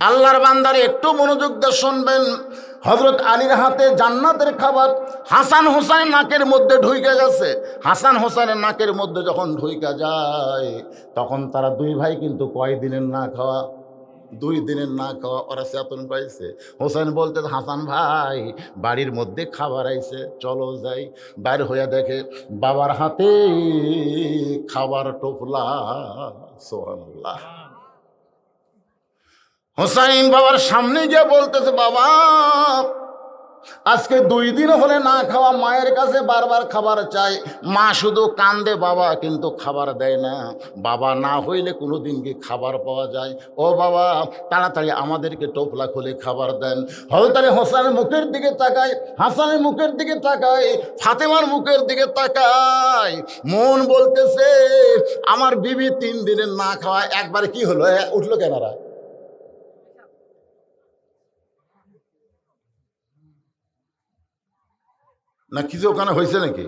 আল্লাহর বান্দার একটু মনোযোগ দিয়ে শুনবেন। হজরত আলীর হাতে জান্নাতের খাবার হাসান হোসেনের নাকের মধ্যে ঢুইকে গেছে। হাসান হোসেনের নাকের মধ্যে যখন ঢুইকা যায়, তখন তারা দুই ভাই কিন্তু কয় দিনের না খাওয়া? দুই দিনের না খাওয়া ওরা চেতন পাইছে। হোসেন বলতে, হাসান ভাই, বাড়ির মধ্যে খাবার আইছে, চলো যাই। বাইর হইয়া দেখে, বাবার হাতে খাবার টোপলা সোহানুল্লাহ হোসাইন বাবার সামনে গিয়ে বলতেছে, বাবা, আজকে দুই দিন হলে না খাওয়া মায়ের কাছে বারবার খাবার চাই। মা শুধু কান্দে, বাবা কিন্তু খাবার দেয় না। বাবা না হইলে কোনো দিন কি খাবার পাওয়া যায়? ও বাবা, তাড়াতাড়ি আমাদেরকে টোপলা খুলে খাবার দেন। হলতারে হোসানের মুখের দিকে তাকায় হাসানের মুখের দিকে তাকায়, ফাতেমার মুখের দিকে তাকায়, মন বলতেছে, আমার বিবি তিন দিনের না খাওয়া, একবার কি হলো? উঠল কেনারা না কিছু ওখানে হয়েছে নাকি?